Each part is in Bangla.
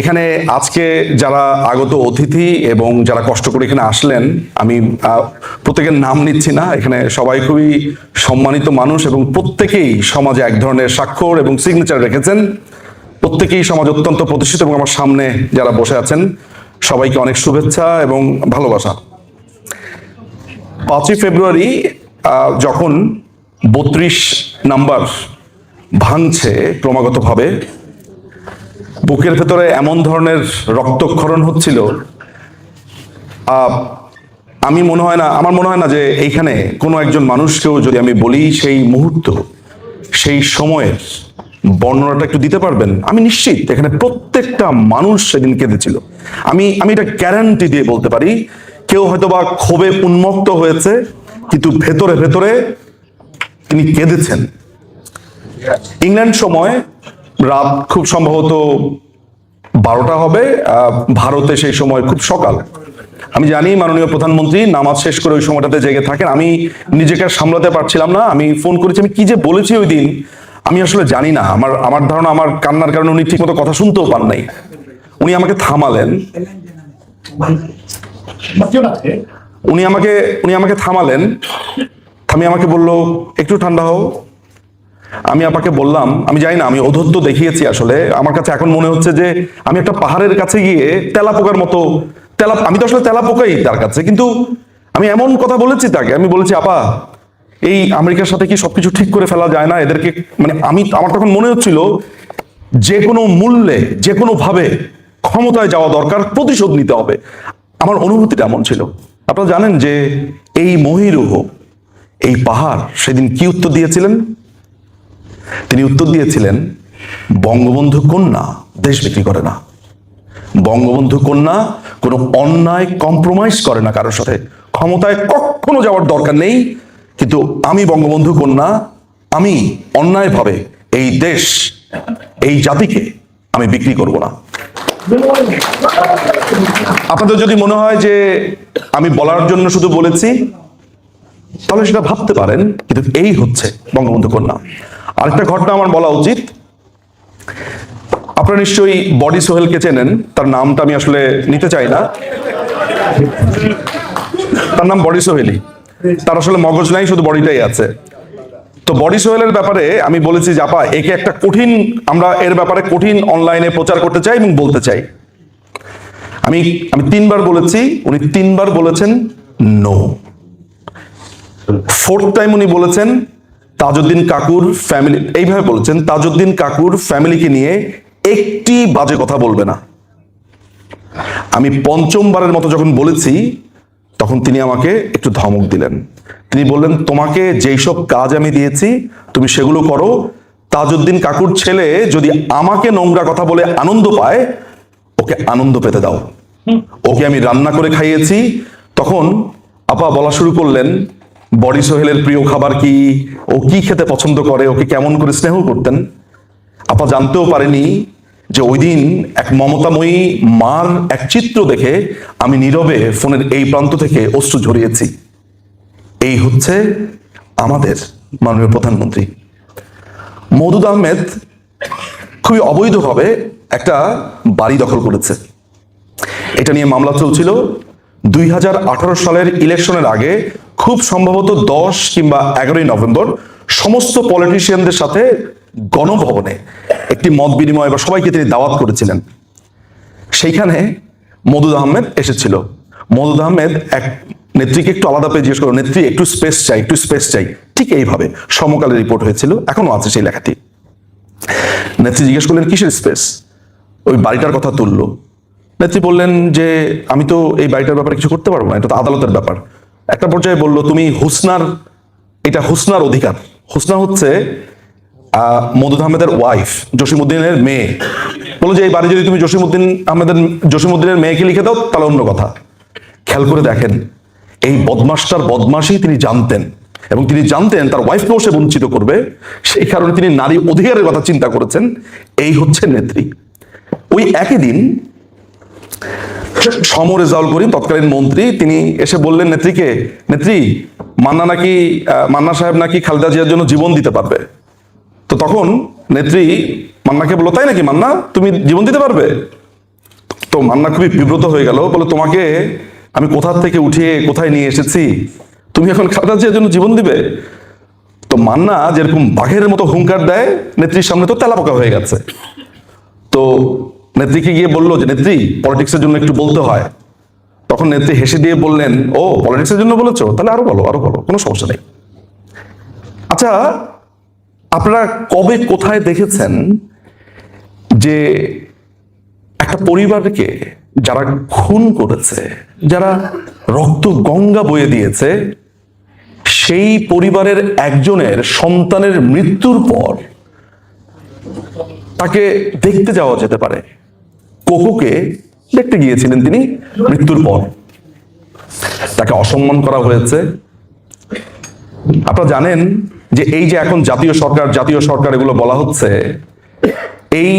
এখানে আজকে যারা আগত অতিথি এবং যারা কষ্ট করে এখানে আসলেন, আমি প্রত্যেকের নাম নিচ্ছি না, এখানে সবাই খুবই সম্মানিত মানুষ এবং প্রত্যেকেই সমাজে এক ধরনের স্বাক্ষর এবং সিগনেচার রেখেছেন। প্রত্যেকেই সমাজ অত্যন্ত প্রতিষ্ঠিত এবং আমার সামনে যারা বসে আছেন, সবাইকে অনেক শুভেচ্ছা এবং ভালোবাসা। পাঁচই ফেব্রুয়ারি যখন বত্রিশ নাম্বার ভাঙছে ক্রমাগতভাবে বুকের ভেতরে এমন ধরনের রক্তক্ষরণ হচ্ছিল আমি মনে হয় না, আমার মনে হয় না যে এইখানে কোনো একজন মানুষকেও যদি আমি বলি সেই মুহূর্ত, সেই সময়ের বর্ণনাটা একটু দিতে পারবেন? আমি নিশ্চিত এখানে প্রত্যেকটা মানুষ সেদিন কেঁদেছিল। আমি আমি এটা গ্যারান্টি দিয়ে বলতে পারি, কেউ হয়তো বা ক্ষোভে উন্মুক্ত হয়েছে, কিন্তু ভেতরে ভেতরে তিনি কেঁদেছেন। ইংল্যান্ড সময় রাত খুব সম্ভবত বারোটা হবে ভারতে সেই সময় খুব সকাল। আমি জানি মাননীয় প্রধানমন্ত্রী নামাজ শেষ করে ওই সময়টাতে জেগে থাকেন, আমি নিজেকে সামলাতে পারছিলাম না, আমি ফোন করেছি, আমি কি যে বলেছি ওই দিন, আমি আসলে জানি না। আমার আমার ধারণা, আমার কান্নার কারণে উনি ঠিকমতো কথা শুনতেও পান নাই। উনি আমাকে থামালেন। উনি আমাকে উনি আমাকে থামালেন। থামিয়ে আমাকে বলল, একটু ঠান্ডা হও। আমি আপাকে বললাম, আমি জানি না, আমি অধত্য দেখিয়েছি আসলে। আমার কাছে এখন মনে হচ্ছে যে আমি একটা পাহাড়ের কাছে গিয়ে তেলা পোকার মতো, তেলা, আমি তো আসলে তেলা পোকাই তার কাছে, কিন্তু আমি এমন কথা বলেছি তাকে, আমি বলেছি, আপা, এই আমেরিকার সাথে কি সবকিছু ঠিক করে ফেলা যায় না? এদেরকে মানে আমি, আমার তখন মনে হচ্ছিল যে কোনো মূল্যে, যে কোনো ভাবে ক্ষমতায় যাওয়া দরকার, প্রতিশোধ নিতে হবে। আমার অনুভূতিটা এমন ছিল। আপনারা জানেন যে এই মহিরুহ, এই পাহাড় সেদিন কি উত্তর দিয়েছিলেন? তিনি উত্তর দিয়েছিলেন, বঙ্গবন্ধু কন্যা দেশ বিক্রি করে না। বঙ্গবন্ধু কন্যা কোনো অন্যায় কম্প্রোমাইজ করে না কারোর সাথে। ক্ষমতায় কখনো যাওয়ার দরকার নেই, কিন্তু আমি বঙ্গবন্ধু কন্যা, আমি অন্যায়ভাবে এই দেশ, এই জাতিকে আমি বিক্রি করব না। আপনাদের যদি মনে হয় যে আমি বলার জন্য শুধু বলেছি, তাহলে সেটা ভাবতে পারেন, কিন্তু এই হচ্ছে বঙ্গবন্ধু কন্যা। আরেকটা ঘটনা আমার বলা উচিত। আপনারা নিশ্চয়ই বডি সোহেলকে চেনেন, তার নামটা আমি আসলে নিতে চাই না। তার নাম বডি সোহেলি। তার আসলে মগজ নাই, শুধু বডিটাই আছে। তো বডি সোহেলের ব্যাপারে আমি বলেছি আপা একে একটা কঠিন, আমরা এর ব্যাপারে কঠিন অনলাইনে প্রচার করতে চাই এবং বলতে চাই। আমি আমি তিনবার বলেছি, উনি তিনবার বলেছেন নো ফোর্থ টাইম উনি বলেছেন তাজউদ্দিন কাকুর ফ্যামিলি এইভাবে বলেছেন, তাজউদ্দিন কাকুর ফ্যামিলিকে নিয়ে একটি বাজে কথা বলবে না। আমি পঞ্চমবারের মতো যখন বলেছি, তখন তিনি আমাকে একটু ধমক দিলেন। তিনি বললেন, তোমাকে যেই সব কাজ আমি দিয়েছি, তুমি সেগুলো করো। তাজউদ্দিন কাকুর ছেলে যদি আমাকে নোংরা কথা বলে আনন্দ পায়, ওকে আনন্দ পেতে দাও। ওকে আমি রান্না করে খাইয়েছি। তখন আপা বলা শুরু করলেন বডি সোহেলের প্রিয় খাবার কি? ও কি খেতে পছন্দ করে? ওকে কেমন করে স্নেহ করতেন? আপা জানতেও পারেনি যে ওই দিন এক মমতাময়ী মার এক চিত্র দেখে আমি নীরবে ফোনের এই প্রান্ত থেকে অশ্রু ঝরিয়েছি। এই হচ্ছে আমাদের মাননীয় প্রধানমন্ত্রী। মৌদুদ আহমেদ খুবই অবৈধভাবে একটা বাড়ি দখল করেছে। এটা নিয়ে মামলা চলছিল দুই হাজার আঠারো সালের ইলেকশনের আগে খুব সম্ভবত দশ কিংবা এগারোই নভেম্বর সমস্ত পলিটিশিয়ানদের সাথে গণভবনে একটি মত বিনিময় বা সবাইকে তিনি দাওয়াত করেছিলেন। সেইখানে মদুদ আহমেদ এসেছিল। মদুদ আহমেদ এক নেত্রীকে একটু আলাদা পেয়ে জিজ্ঞেস করো নেত্রী, একটু স্পেস চাই, একটু স্পেস চাই। ঠিক এইভাবে সমকালে রিপোর্ট হয়েছিল এখনও আছে সেই লেখাটি। নেত্রী জিজ্ঞেস করলেন, কিসের স্পেস ওই বাড়িটার কথা তুললো। নেত্রী বললেন যে, আমি তো এই বাড়িটার ব্যাপারে কিছু করতে পারব না, এটা তো আদালতের ব্যাপার। একটা পর্যায়ে বলল, তুমি হুসনার, এটা হুসনার অধিকার। হুসনা হচ্ছে মদুদ আহমেদের ওয়াইফ জসিমুদ্দিনের মেয়ে। বলো যে, এই বাড়ি যদি তুমি জসিমুদ্দিন আহমেদের জসিমুদ্দিনের মেয়েকে লিখে দাও, তাহলে অন্য কথা। খেয়াল করে দেখেন, এই বদমাসটার বদমাসই তিনি জানতেন এবং তিনি জানতেন তার ওয়াইফকেও সে বঞ্চিত করবে। সেই কারণে তিনি নারী অধিকারের কথা চিন্তা করেছেন। এই হচ্ছে নেত্রী। ওই একই দিন সম রেজাউল করিম তৎকালীন মন্ত্রী, তিনি এসে বললেন, নেত্রীকে, নেত্রী, মান্না নাকি মান্না সাহেব নাকি খালেদা জিয়ার জন্য জীবন দিতে পারবে? তো তখন নেত্রী মান্নাকে বলল, তাই নাকি মান্না? তুমি জীবন দিতে পারবে? তো মান্না খুবই বিব্রত হয়ে গেল। বলে তোমাকে আমি কোথা থেকে উঠিয়ে কোথায় নিয়ে এসেছি? তুমি এখন খালেদা জিয়ার জন্য জীবন দিবে? তো মান্না যেরকম বাঘের মতো হুঙ্কার দেয়, নেত্রীর সামনে তো তেলাপোকা হয়ে গেছে। তো নেত্রীকে গিয়ে বলল যে, নেত্রী, পলিটিক্সের জন্য একটু বলতে হয়। তখন নেত্রী হেসে দিয়ে বললেন, ও, পলিটিক্সের জন্য বলেছ? তাহলে আরও বলো আরও বলো, কোনো সমস্যা নেই। আচ্ছা আপনারা কবে কোথায় দেখেছেন যে একটা পরিবারকে যারা খুন করেছে, যারা রক্ত গঙ্গা বয়ে দিয়েছে, সেই পরিবারের একজনের সন্তানের মৃত্যুর পর তাকে দেখতে যাওয়া যেতে পারে? কোকোকে দেখতে গিয়েছিলেন তিনি মৃত্যুর পর। তাকে অসম্মান করা হয়েছে। আপনারা জানেন যে এই যে এখন জাতীয় সরকার জাতীয় সরকার এগুলো বলা হচ্ছে, এই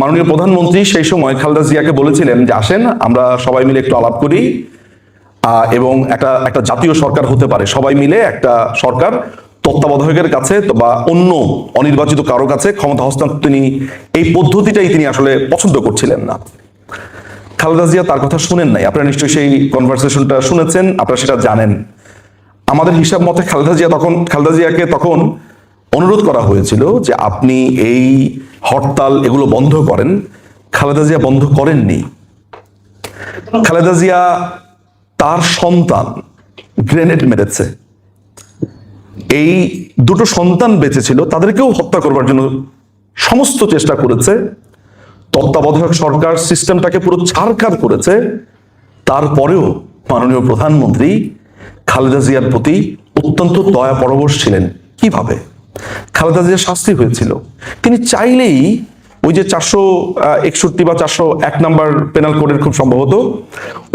মাননীয় প্রধানমন্ত্রী সেই সময় খালেদা জিয়াকে বলেছিলেন যে, আসেন, আমরা সবাই মিলে একটু আলাপ করি। এবং একটা একটা জাতীয় সরকার হতে পারে। সবাই মিলে একটা সরকার তত্ত্বাবধায়কের কাছে বা অন্য অনির্বাচিত কারও কাছে ক্ষমতা হস্তান্তর তিনি এই পদ্ধতিটাই তিনি আসলে পছন্দ করছিলেন না। খালেদা জিয়া তার কথা শুনেন নাই। আপনারা নিশ্চয়ই সেই কনভারসেশনটা শুনেছেন, আপনারা সেটা জানেন। আমাদের হিসাব মতে খালেদা জিয়া তখন, খালেদা জিয়াকে তখন অনুরোধ করা হয়েছিল যে আপনি এই হরতাল এগুলো বন্ধ করেন। খালেদা জিয়া বন্ধ করেননি। খালেদা জিয়া তার সন্তান গ্রেনেড মেরেছে। এই দুটো সন্তান বেঁচে ছিল তাদেরকেও হত্যা করবার জন্য সমস্ত চেষ্টা করেছে। তত্ত্বাবধায়ক সরকার সিস্টেমটাকে পুরো ছাড়খাড় করেছে। তারপরেও মাননীয় প্রধানমন্ত্রী খালেদা জিয়ার প্রতি অত্যন্ত দয়া পরবশ ছিলেন। কীভাবে? খালেদা জিয়ার শাস্তি হয়েছিল। তিনি চাইলেই ওই যে চারশো একষট্টি বা চারশো এক নাম্বার পেনাল কোডের খুব সম্ভবত,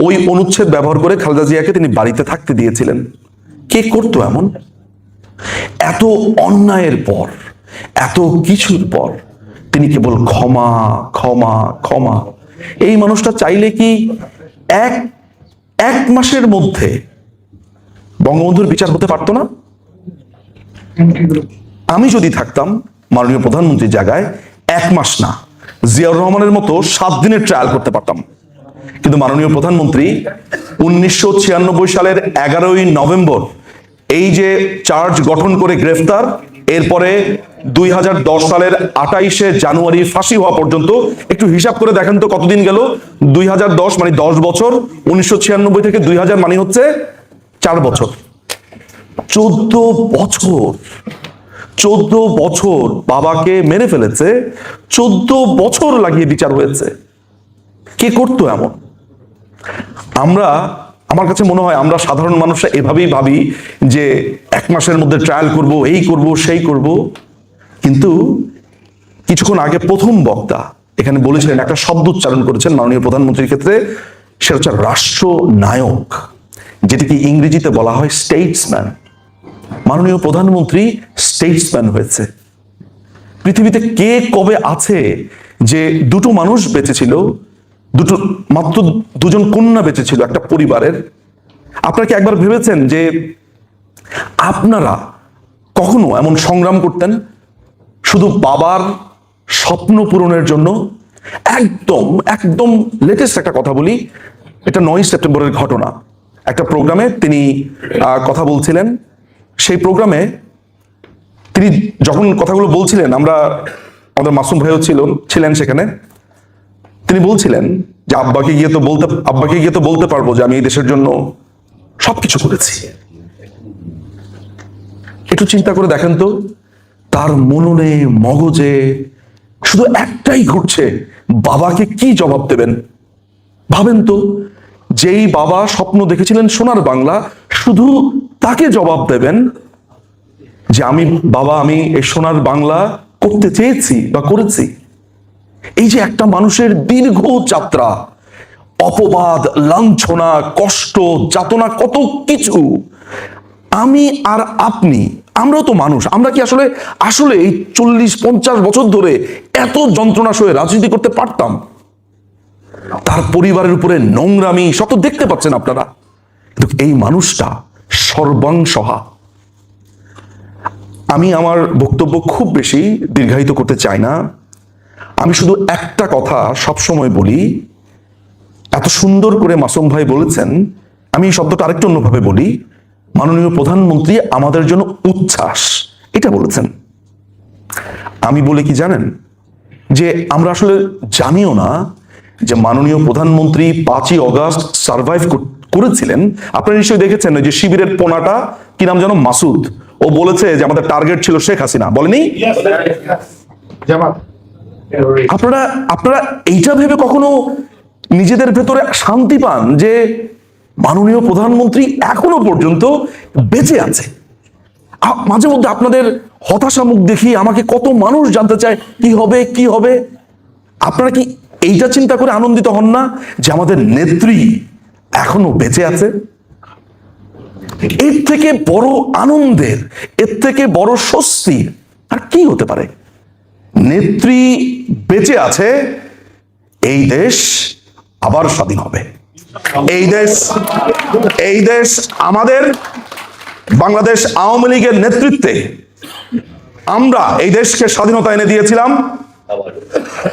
ওই অনুচ্ছেদ ব্যবহার করে খালেদা জিয়াকে তিনি বাড়িতে থাকতে দিয়েছিলেন। কে করতো এমন? এত অন্যায়ের পর, এত কিছুর পর তিনি কেবল ক্ষমা ক্ষমা ক্ষমা। এই মানুষটা চাইলে কি এক এক মাসের মধ্যে বঙ্গবন্ধুর বিচার হতে পারতো না? আমি যদি থাকতাম মাননীয় প্রধানমন্ত্রীর জায়গায়, এক মাস না, জিয়াউর রহমানের মতো সাত দিনের ট্রায়াল করতে পারতাম। কিন্তু মাননীয় প্রধানমন্ত্রী উনিশশো ছিয়ানব্বই সালের এগারোই নভেম্বর এই যে চার্জ গঠন করে গ্রেফতার, এরপরে দুই হাজার দশ সালের আটাইশে জানুয়ারি ফাঁসি হওয়া পর্যন্ত, একটু হিসাব করে দেখেন তো কতদিন গেল? দুই হাজার দশ মানে দশ বছর, উনিশশো ছিয়ানব্বই থেকে দুই হাজার মানে হচ্ছে চার বছর। চোদ্দ বছর চোদ্দ বছর বাবাকে মেরে ফেলেছে, চোদ্দ বছর লাগিয়ে বিচার হয়েছে। কে করতো এমন? আমরা আমার কাছে মনে হয় আমরা সাধারণ মানুষরা এভাবেই ভাবি যে এক মাসের মধ্যে ট্রায়াল করব, এই করব, সেই করব। কিন্তু কিছুক্ষণ আগে প্রথম বক্তা এখানে বলেছিলেন, একটা শব্দ উচ্চারণ করেছেন মাননীয় প্রধানমন্ত্রীর ক্ষেত্রে, সেটা হচ্ছে রাষ্ট্র নায়ক যেটিকে ইংরেজিতে বলা হয় স্টেটসম্যান মাননীয় প্রধানমন্ত্রী স্টেটসম্যান হয়েছে। পৃথিবীতে কে কবে আছে যে দুটো মানুষ বেঁচে ছিল দুটো, মাত্র দুজন কন্যা বেঁচে ছিল একটা পরিবারের। আপনারা কি একবার ভেবেছেন যে আপনারা কখনো এমন সংগ্রাম করতেন? শুধু বাবার স্বপ্ন পূরণের জন্য? একদম একদম লেটেস্ট একটা কথা বলি। এটা নয় সেপ্টেম্বরের ঘটনা। একটা প্রোগ্রামে তিনি কথা বলছিলেন। সেই প্রোগ্রামে তিনি যখন কথাগুলো বলছিলেন, আমরা, আমাদের মাসুম ভাইও ছিল, ছিলেন সেখানে। তিনি বলছিলেন যে আব্বাকে গিয়ে তো বলতে, আব্বাকে গিয়ে তো বলতে পারব যে আমি এই দেশের জন্য সবকিছু করেছি। একটু চিন্তা করে দেখেন তো, তার মননে, মগজে শুধু একটাই ঘুরছে, বাবাকে কি জবাব দেবেন? ভাবেন তো, যেই বাবা স্বপ্ন দেখেছিলেন সোনার বাংলা, শুধু তাকে জবাব দেবেন যে আমি, বাবা, আমি এই সোনার বাংলা করতে চেয়েছি বা করেছি। এই যে একটা মানুষের দীর্ঘ যাত্রা, অপবাদ, লাঞ্ছনা, কষ্ট, যাতনা, কত কিছু। আমি আর আপনি, আমরাও তো মানুষ, আমরা কি আসলে আসলে এই চল্লিশ, পঞ্চাশ বছর ধরে এত যন্ত্রণা সয়ে রাজনীতি করতে পারতাম? তার পরিবারের উপরে নোংরামি সব তো দেখতে পাচ্ছেন আপনারা। কিন্তু এই মানুষটা সর্বাংসহা। আমি আমার বক্তব্য খুব বেশি দীর্ঘায়িত করতে চাই না। আমি শুধু একটা কথা সবসময় বলি এত সুন্দর করে মাসুম ভাই বলেছেন আমি এই শব্দটা আরেকটু অন্যভাবে বলি মাননীয় প্রধানমন্ত্রী আমাদের জন্য উচ্ছ্বাস এটা বলেছেন। আমি বলে কি জানেন যে আমরা আসলে জানিও না যে মাননীয় প্রধানমন্ত্রী পাঁচই অগাস্ট সার্ভাইভ করেছিলেন। আপনারা নিশ্চয়ই দেখেছেন যে শিবিরের পোনাটা কি নাম যেন মাসুদ। ও বলেছে যে আমাদের টার্গেট ছিল শেখ হাসিনা। বলেনি? জামাত। আপনারা আপনারা এইটা ভেবে কখনো নিজেদের ভেতরে শান্তি পান যে মাননীয় প্রধানমন্ত্রী এখনও পর্যন্ত বেঁচে আছে? মাঝে মধ্যে আপনাদের হতাশা মুখ দেখি আমাকে কত মানুষ জানতে চায়, কি হবে কি হবে? আপনারা কি এইটা চিন্তা করে আনন্দিত হন না যে আমাদের নেত্রী এখনও বেঁচে আছে? এর থেকে বড় আনন্দের, এর থেকে বড় স্বস্তির আর কি হতে পারে? নেত্রী বেঁচে আছে, এই দেশ আবার স্বাধীন হবে। এই দেশ এই দেশ আমাদের, বাংলাদেশ আওয়ামী লীগের নেতৃত্বে আমরা এই দেশকে স্বাধীনতা এনে দিয়েছিলাম।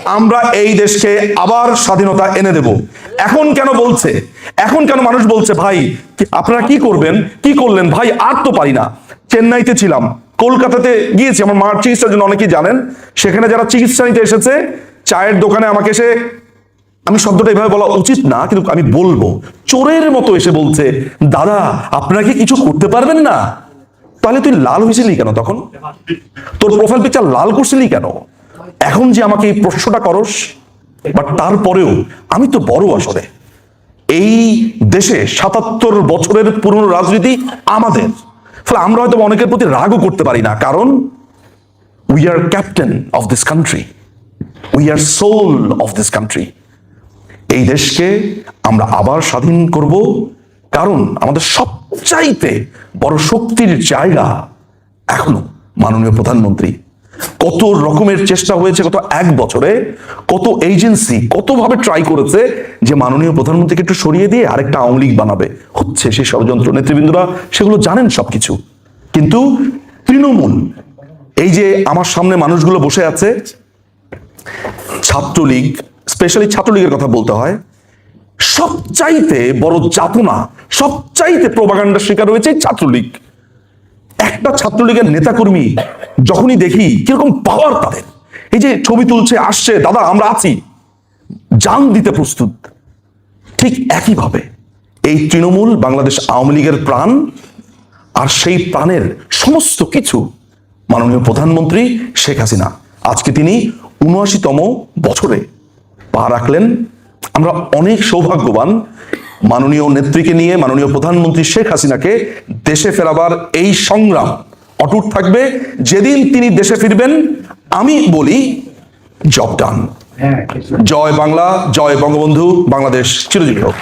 আমরা এই দেশকে আবার স্বাধীনতা এনে দেব। এখন কেন বলছে? এখন কেন মানুষ বলছে, ভাই আপনারা কি করবেন? কি করলেন? ভাই, আর তো পারি না। চেন্নাইতে ছিলাম। কলকাতাতে গিয়েছি, আমার মার চিকিৎসার জন্য অনেকেই জানেন, সেখানে যারা চিকিৎসা নিতে এসেছে, চায়ের দোকানে আমাকে এসে, আমি শব্দটা এভাবে বলা উচিত না, কিন্তু আমি বলব, চোরের মতো এসে বলছে, দাদা, আপনাকে কিছু করতে পারবেন না? তাহলে তুই লাল হয়েছিলি কেন তখন? তোর প্রোফাইল পিকচার লাল করছিলি কেন? এখন যে আমাকে এই প্রশ্নটা করস বাট তারপরেও আমি তো বড় আসলে। এই দেশে সাতাত্তর বছরের পুরনো রাজনীতি আমাদের। ফলে আমরা হয়তো অনেকের প্রতি রাগও করতে পারি না, কারণ we are captain of this country we are soul of this country এই দেশকে আমরা আবার স্বাধীন করব, কারণ আমাদের সবচাইতে বড় শক্তির জায়গা এখনও মাননীয় প্রধানমন্ত্রী কত রকমের চেষ্টা হয়েছে গত এক বছরে, কত এজেন্সি কতভাবে ট্রাই করেছে যে মাননীয় প্রধানমন্ত্রীকে একটু সরিয়ে দিয়ে আরেকটা আওয়ামী লীগ বানাবে। হচ্ছে সেই ষড়যন্ত্র নেতৃবৃন্দরা, সেগুলো জানেন সবকিছু। কিন্তু তৃণমূল, এই যে আমার সামনে মানুষগুলো বসে আছে, ছাত্রলীগ স্পেশালি ছাত্রলীগের কথা বলতে হয়, সবচাইতে বড় যাতনা সবচাইতে প্রবাগান্ডার শিকার হয়েছে ছাত্রলীগ। একটা ছাত্রলীগের নেতাকর্মী যখনই দেখি কীরকম পাওয়ার তাদের। এই যে ছবি তুলছে, আসছে, দাদা, আমরা আছি। জান দিতে প্রস্তুত। ঠিক একইভাবে এই তৃণমূল, বাংলাদেশ আওয়ামী লীগের প্রাণ আর সেই প্রাণের সমস্ত কিছু মাননীয় প্রধানমন্ত্রী শেখ হাসিনা। আজকে তিনি উনআশিতম বছরে পা রাখলেন আমরা অনেক সৌভাগ্যবান মাননীয় নেত্রীকে নিয়ে মাননীয় প্রধানমন্ত্রী শেখ হাসিনাকে দেশে ফেরাবার এই সংগ্রাম অটুট থাকবে। যেদিন তিনি দেশে ফিরবেন আমি বলি জব ডান হ্যাঁ জয় বাংলা জয় বঙ্গবন্ধু বাংলাদেশ চিরজীবী হোক।